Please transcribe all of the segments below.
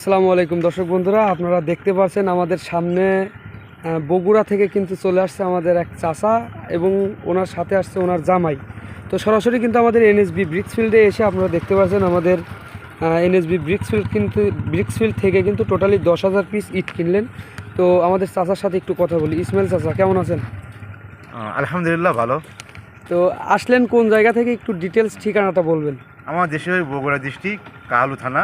আসসালামু আলাইকুম দর্শক বন্ধুরা আপনারা দেখতে পাচ্ছেন আমাদের সামনে বগুড়া থেকে কিন্তু চলে আসছে আমাদের এক চাচা এবং ওনার সাথে আসছে ওনার জামাই। তো সরাসরি কিন্তু আমাদের এনএসবি ব্রিক্সফিল্ডে এসে আপনারা দেখতে পাচ্ছেন আমাদের এনএসবি ব্রিক্সফিল্ড কিন্তু ব্রিক্সফিল্ড থেকে কিন্তু টোটালি দশ হাজার পিস ইট কিনলেন। তো আমাদের চাচার সাথে একটু কথা বলি। ইসমাইল চাচা কেমন আছেন? আলহামদুলিল্লাহ ভালো। তো আসলেন কোন জায়গা থেকে একটু ডিটেলস ঠিকানাটা বলবেন? আমার দেশের বগুড়া ডিস্ট্রিক্ট কাহালু থানা।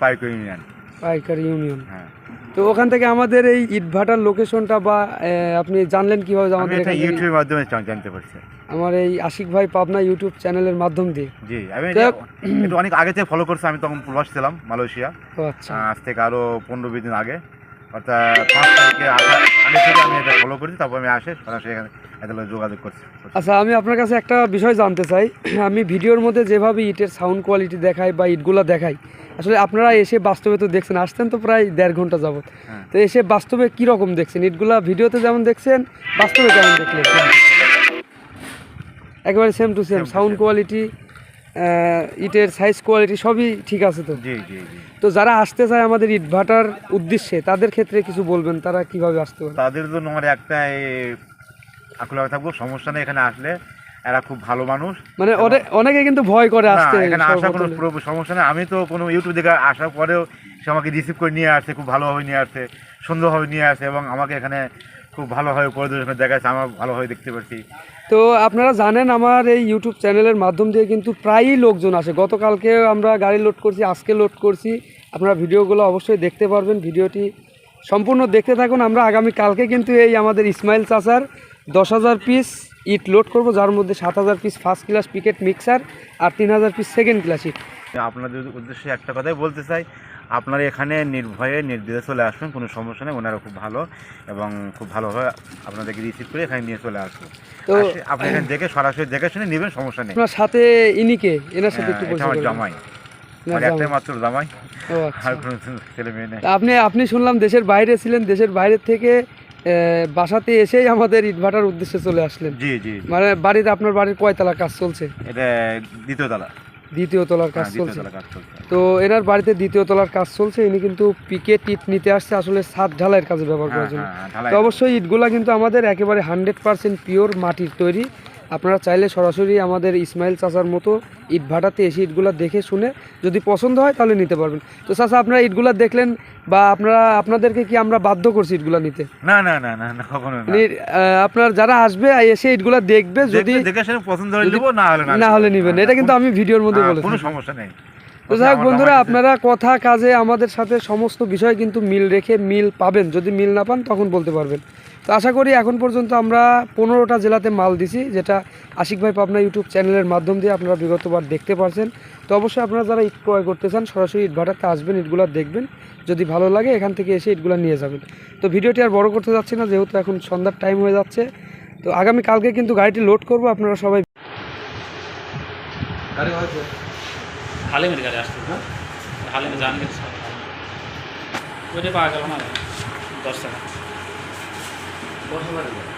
পাইকো ইউনিয়ন। পাইকারি ইউনিয়ন। হ্যাঁ। তো ওখান থেকে আমাদের এই ইটভাটার লোকেশনটা বা আপনি জানলেন কীভাবে আমি আমাদের এটা ইউটিউবের মাধ্যমে জানতে পারছি। আমার এই আশিক ভাই পাবনা ইউটিউব চ্যানেলের মাধ্যম দিয়ে। জি আমি এটা- অনেক আগে থেকে ফলো করছি আমি তখন প্রবাস ছিলাম মালয়েশিয়া। আচ্ছা। আজ থেকে আরও পনেরো বিশ দিন আগে। অর্থাৎ পাঁচ তারিখে আসা আগে থেকে আমি এটা ফলো করি তারপর আমি আসে সরাসরি এখানে এদের যোগাযোগ করছি। আচ্ছা আমি আপনার কাছে একটা বিষয় জানতে চাই। আমি ভিডিওর মধ্যে যেভাবে ইটের সাউন্ড কোয়ালিটি দেখাই বা ইটগুলো দেখাই আসলে আপনারা এসে বাস্তবে তো দেখছেন আসতেন তো প্রায় দেড় ঘণ্টা যাবত। হ্যাঁ। তো এসে বাস্তবে কি রকম দেখছেন? ইটগুলা ভিডিওতে যেমন দেখছেন বাস্তবে কেমন দেখলেন? একেবারে same to same sound quality ইটের সাইজ কোয়ালিটি সবই ঠিক আছে তো? জি জি জি। তো যারা আসতে চায় আমাদের ইট ভাটার উদ্দেশ্যে তাদের ক্ষেত্রে কিছু বলবেন? তারা কীভাবে আসতে পারে? তাদের জন্য আমার একটা আকুল থাকব সমস্যা নেই এখানে আসলে। এরা খুব ভালো মানুষ। মানে অনে- অনেকে কিন্তু ভয় করে আসতে এখানে আসার কোনো। সমস্যা নেই। আমি তো কোনো ইউটিউব দেখে আসার পরেও সে আমাকে রিসিভ করে নিয়ে আসছে খুব ভালোভাবে নিয়ে আসছে সুন্দরভাবে নিয়ে আসছে এবং আমাকে এখানে খুব ভালোভাবে পরিদর্শনে দেখাচ্ছে আমার ভালোভাবে দেখতে পাচ্ছি তো আপনারা জানেন আমার এই ইউটিউব চ্যানেলের মাধ্যম দিয়ে কিন্তু প্রায়ই লোকজন আসে। গতকালকে আমরা গাড়ি লোড করছি আজকে লোড করছি। আপনারা ভিডিওগুলো অবশ্যই দেখতে পারবেন ভিডিওটি সম্পূর্ণ দেখতে থাকুন। আমরা আগামী কালকে কিন্তু এই আমাদের ইসমাইল চাচার দশ হাজার পিস ইট লোড করব যার মধ্যে সাত হাজার piece first class picket mixer আর তিন হাজার পিস সেকেন্ড ক্লাস ইট। আপনাদের উদ্দেশ্যে একটা কথাই বলতে চাই আপনারা এখানে নির্ভয়ে নির্দেশে চলে আসবেন কোনো সমস্যা নেই ওনারা খুব ভালো এবং খুব ভালোভাবে আপনাদেরকে রিসিভ করে এখানে নিয়ে চলে আসব। তো আপনি এখানে দেখে সরাসরি দেখে শুনে নেবেন সমস্যা নেই। আপনার সাথে ইনিকে এনার সাথে হ্যাঁ, একটু এটা আমার জামাই। একটাই জামাই। মাত্র জামাই। আচ্ছা। আর কোনো ছেলে মেয়ে নেই। আপনি আপনি শুনলাম দেশের বাইরে ছিলেন দেশের বাইরে থেকে বাসাতে এসেই আমাদের ইটভাটার উদ্দেশ্যে চলে আসলেন। জি জি জি। মানে বাড়িতে আপনার বাড়ির কয়তলা কাজ চলছে? এটা দ্বিতীয় তলা। দ্বিতীয় তলার কাজ হ্যাঁ, চলছে। তলা কাজ চলছে। তো এনার বাড়িতে দ্বিতীয় তলার কাজ চলছে ইনি কিন্তু পিকে টিপ নিতে আসছে আসলে ছাদ ঢালাইয়ের কাজে ব্যবহার হ্যাঁ করার জন্য। হ্যাঁ তো অবশ্যই ইটগুলা কিন্তু আমাদের একেবারে হান্ড্রেড পার্সেন্ট পিওর মাটির তৈরি। আপনারা চাইলে সরাসরি আমাদের ইসমাইল চাচার মতো ইট ভাটাতে এসে ইটগুলা দেখে শুনে যদি পছন্দ হয় তাহলে নিতে পারবেন। তো চাচা আপনারা ইটগুলা দেখলেন বা আপনারা আপনাদেরকে কি আমরা বাধ্য করছি ইটগুলা নিতে? না না না না না কখনো না। আপনার যারা আসবে এসে ইটগুলা দেখবে যদি দেখে- শুনে পছন্দ হলে নেব না হলে না হলে নিবেন এটা কিন্তু আমি ভিডিওর মধ্যে বলেছি। কোনো সমস্যা নেই। তো যাই হোক বন্ধুরা আপনারা কথা কাজে আমাদের সাথে সমস্ত বিষয় কিন্তু মিল রেখে মিল পাবেন। যদি মিল না পান তখন বলতে পারবেন। তো আশা করি এখন পর্যন্ত আমরা পনেরোটা জেলাতে মাল দিছি, যেটা আশিক ভাই পাবনা ইউটিউব চ্যানেলের মাধ্যম দিয়ে আপনারা বিগতবার দেখতে পারছেন। তো অবশ্যই আপনারা যারা ইট ক্রয় করতে চান, সরাসরি ইট ভাটাতে আসবেন, ইটগুলো দেখবেন। যদি ভালো লাগে, এখান থেকে এসে ইটগুলো নিয়ে যাবেন। তো ভিডিওটি আর বড় করতে যাচ্ছি না, যেহেতু এখন সন্ধ্যার টাইম হয়ে যাচ্ছে। তো আগামী কালকে কিন্তু গাড়িটি লোড করব, আপনারা সবাই দশ টাকা। বসে পারেন